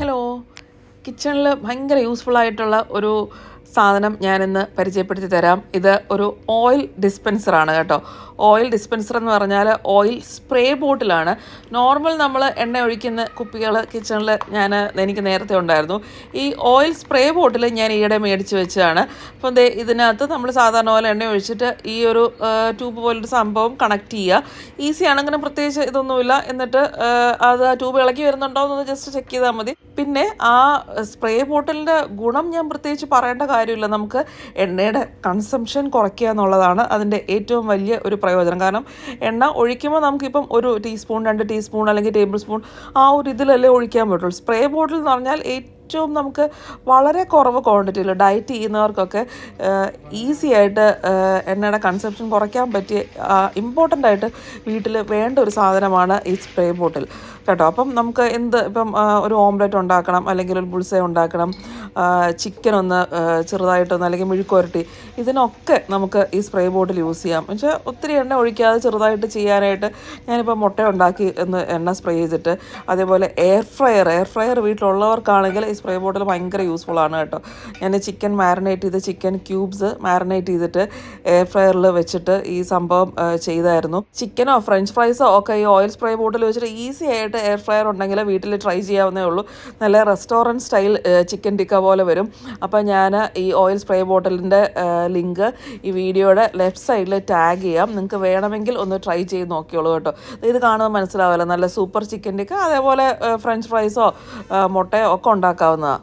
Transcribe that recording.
Hello. കിച്ചണിൽ ഭയങ്കര useful ആയിട്ടുള്ള ഒരു സാധനം ഞാനിന്ന് പരിചയപ്പെടുത്തി തരാം. ഇത് ഒരു ഓയിൽ ഡിസ്പെൻസറാണ് കേട്ടോ. ഓയിൽ ഡിസ്പെൻസർ എന്ന് പറഞ്ഞാൽ ഓയിൽ സ്പ്രേ ബോട്ടിലാണ്. നോർമൽ നമ്മൾ എണ്ണ ഒഴിക്കുന്ന കുപ്പികൾ കിച്ചണിൽ ഞാൻ എനിക്ക് നേരത്തെ ഉണ്ടായിരുന്നു. ഈ ഓയിൽ സ്പ്രേ ബോട്ടിൽ ഞാൻ ഈയിടെ മേടിച്ച് വെച്ചതാണ്. അപ്പം ദേ ഇതിനകത്ത് നമ്മൾ സാധാരണ പോലെ എണ്ണ ഒഴിച്ചിട്ട് ഈ ഒരു ട്യൂബ് പോലൊരു സംഭവം കണക്ട് ചെയ്യുക ഈസി ആണെങ്കിലും പ്രത്യേകിച്ച് ഇതൊന്നുമില്ല. എന്നിട്ട് അത് ആ ട്യൂബ് ഇളക്കി വരുന്നുണ്ടോ എന്നൊന്ന് ജസ്റ്റ് ചെക്ക് ചെയ്താൽ മതി. പിന്നെ ആ സ്പ്രേ ബോട്ടിലിന്റെ ഗുണം ഞാൻ പ്രത്യേകിച്ച് പറയേണ്ട കാര്യമില്ല. നമുക്ക് എണ്ണയുടെ കൺസംഷൻ കുറയ്ക്കുക എന്നുള്ളതാണ് അതിന്റെ ഏറ്റവും വലിയ ഒരു പ്രയോജനം. കാരണം എണ്ണ ഒഴിക്കുമ്പോൾ നമുക്കിപ്പം ഒരു ടീസ്പൂൺ രണ്ട് ടീസ്പൂൺ അല്ലെങ്കിൽ ടേബിൾ സ്പൂൺ ആ ഒരു ഇതിലല്ലേ ഒഴിക്കാൻ പറ്റുള്ളൂ. സ്പ്രേ ബോട്ടിൽ എന്ന് പറഞ്ഞാൽ ഏറ്റവും നമുക്ക് വളരെ കുറവ് ക്വാണ്ടിറ്റിയിൽ ഡയറ്റ് ചെയ്യുന്നവർക്കൊക്കെ ഈസി ആയിട്ട് എണ്ണയുടെ കൺസെപ്ഷൻ കുറയ്ക്കാൻ പറ്റിയ ഇമ്പോർട്ടന്റ് ആയിട്ട് വീട്ടിൽ വേണ്ട ഒരു സാധനമാണ് ഈ സ്പ്രേ ബോട്ടിൽ കേട്ടോ? അപ്പം നമുക്ക് എന്ത് ഇപ്പം ഒരു ഓംലെറ്റ് ഉണ്ടാക്കണം അല്ലെങ്കിൽ ഒരു ബുൾസ ഉണ്ടാക്കണം ചിക്കൻ ഒന്ന് ചെറുതായിട്ടൊന്ന് അല്ലെങ്കിൽ മെഴുക്കുരട്ടി ഇതിനൊക്കെ നമുക്ക് ഈ സ്പ്രേ ബോട്ടിൽ യൂസ് ചെയ്യാം. എന്നുവെച്ചാൽ ഒത്തിരി എണ്ണ ഒഴിക്കാതെ ചെറുതായിട്ട് ചെയ്യാനായിട്ട് ഞാനിപ്പോൾ മുട്ട ഉണ്ടാക്കി ഒന്ന് എണ്ണ സ്പ്രേ ചെയ്തിട്ട് അതേപോലെ എയർ ഫ്രയർ എയർ ഫ്രയർ വീട്ടിലുള്ളവർക്കാണെങ്കിൽ ഈ സ്പ്രേ ബോട്ടിൽ ഭയങ്കര യൂസ്ഫുൾ ആണ് കേട്ടോ. ഞാൻ ചിക്കൻ മാരിനേറ്റ് ചെയ്ത് ചിക്കൻ ക്യൂബ്സ് മാരിനേറ്റ് ചെയ്തിട്ട് എയർ ഫ്രയറിൽ വെച്ചിട്ട് ഈ സംഭവം ചെയ്തായിരുന്നു. ചിക്കനോ ഫ്രഞ്ച് ഫ്രൈസോ ഒക്കെ ഈ ഓയിൽ സ്പ്രേ ബോട്ടിൽ വെച്ചിട്ട് ഈസി ആയിട്ട് എയർ ഫ്രയർ ഉണ്ടെങ്കിൽ വീട്ടിൽ ട്രൈ ചെയ്യാവുന്നേ ഉള്ളൂ. നല്ല റെസ്റ്റോറന്റ് സ്റ്റൈൽ ചിക്കൻ ടിക്ക പോലെ വരും. അപ്പോൾ ഞാൻ ഈ ഓയിൽ സ്പ്രേ ബോട്ടിലിന്റെ ലിങ്ക് ഈ വീഡിയോയുടെ ലെഫ്റ്റ് സൈഡിൽ ടാഗ് ചെയ്യാം. നിങ്ങൾക്ക് വേണമെങ്കിൽ ഒന്ന് ട്രൈ ചെയ്ത് നോക്കിയോളൂ കേട്ടോ. ഇത് കാണുമ്പോൾ മനസ്സിലാവില്ല നല്ല സൂപ്പർ ചിക്കൻ ടിക്ക അതേപോലെ ഫ്രഞ്ച് ഫ്രൈസോ മുട്ടയോ ഒക്കെ ഉണ്ടാക്കാവുന്നതാണ്